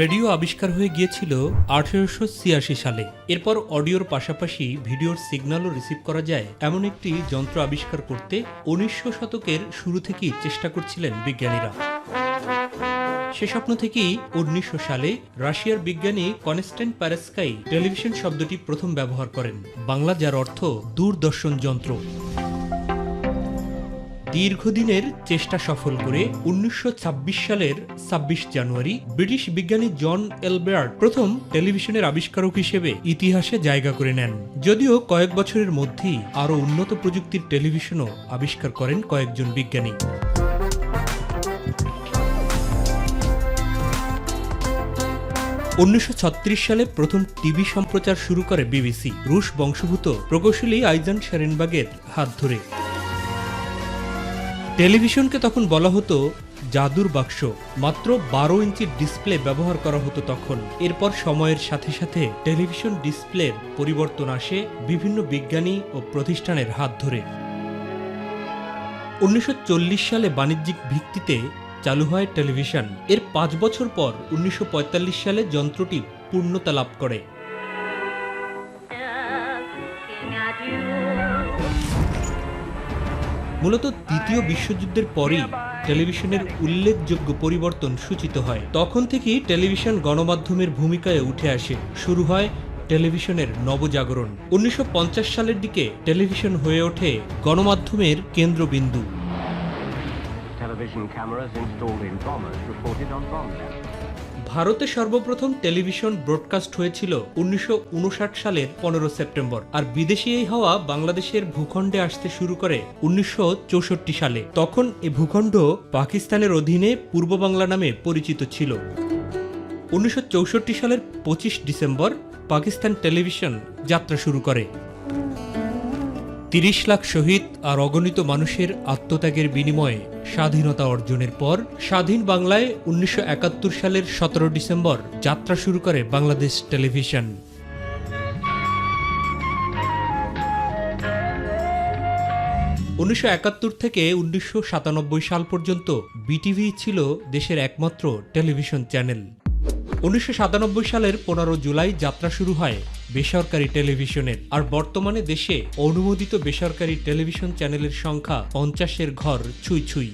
Radio আবিষ্কার হয়ে গিয়েছিল আঠেরোশো ছিয়াশি সালে। এরপর অডিওর পাশাপাশি ভিডিওর সিগন্যালও রিসিভ করা যায় এমন একটি যন্ত্র আবিষ্কার করতে উনিশশো শতকের শুরু থেকেই চেষ্টা করছিলেন বিজ্ঞানীরা। সে স্বপ্ন থেকেই উনিশশো সালে রাশিয়ার বিজ্ঞানী কনস্ট্যান্ট প্যারেস্কাই টেলিভিশন শব্দটি প্রথম ব্যবহার করেন। বাংলা যার অর্থ দূরদর্শন যন্ত্র। দীর্ঘদিনের চেষ্টা সফল করে উনিশশো ছাব্বিশ সালের ছাব্বিশ জানুয়ারি ব্রিটিশ বিজ্ঞানী জন এলবার্ট প্রথম টেলিভিশনের আবিষ্কারক হিসেবে ইতিহাসে জায়গা করে নেন। যদিও কয়েক বছরের মধ্যেই আরও উন্নত প্রযুক্তির টেলিভিশনও আবিষ্কার করেন কয়েকজন বিজ্ঞানী। উনিশশো ছত্রিশ সালে প্রথম টিভি সম্প্রচার শুরু করে বিবিসি। রুশ বংশভূত প্রকৌশলী আইজান শেরেনবাগের হাত ধরে। টেলিভিশনকে তখন বলা হতো জাদুর বাক্স। মাত্র বারো ইঞ্চির ডিসপ্লে ব্যবহার করা হতো তখন। এরপর সময়ের সাথে সাথে টেলিভিশন ডিসপ্লের পরিবর্তন আসে বিভিন্ন বিজ্ঞানী ও প্রতিষ্ঠানের হাত ধরে। উনিশশো চল্লিশ সালে বাণিজ্যিক ভিত্তিতে চালু হয় টেলিভিশন। এর পাঁচ বছর পর উনিশশো পঁয়তাল্লিশ সালে যন্ত্রটি পূর্ণতা লাভ করে. মূলত তৃতীয় বিশ্বযুদ্ধের পরেই টেলিভিশনের উল্লেখযোগ্য পরিবর্তন সূচিত হয়। তখন থেকেই টেলিভিশন গণমাধ্যমের ভূমিকায় উঠে আসে। শুরু হয় টেলিভিশনের নবজাগরণ। উনিশশো পঞ্চাশ সালের দিকে টেলিভিশন হয়ে ওঠে গণমাধ্যমের কেন্দ্রবিন্দু। ভারতে সর্বপ্রথম টেলিভিশন ব্রডকাস্ট হয়েছিল উনিশশো উনষাট সালের পনেরো সেপ্টেম্বর। আর বিদেশি এই হাওয়া বাংলাদেশের ভূখণ্ডে আসতে শুরু করে উনিশশো চৌষট্টি সালে। তখন এ ভূখণ্ড পাকিস্তানের অধীনে পূর্ব বাংলা নামে পরিচিত ছিল। উনিশশো চৌষট্টি সালের পঁচিশ ডিসেম্বর পাকিস্তান টেলিভিশন যাত্রা শুরু করে। তিরিশ লাখ শহীদ আর অগণিত মানুষের আত্মত্যাগের বিনিময়ে স্বাধীনতা অর্জনের পর স্বাধীন বাংলায় উনিশশো একাত্তর সালের সতেরো ডিসেম্বর যাত্রা শুরু করে বাংলাদেশ টেলিভিশন। উনিশশো একাত্তর থেকে উনিশশো সাতানব্বই সাল পর্যন্ত বিটিভি ছিল দেশের একমাত্র টেলিভিশন চ্যানেল। উনিশশো সাতানব্বই সালের পনেরো জুলাই যাত্রা শুরু হয় বেসরকারি টেলিভিশনের। আর বর্তমানে দেশে অনুমোদিত বেসরকারি টেলিভিশন চ্যানেলের সংখ্যা পঞ্চাশের ঘর ছুঁই ছুঁই।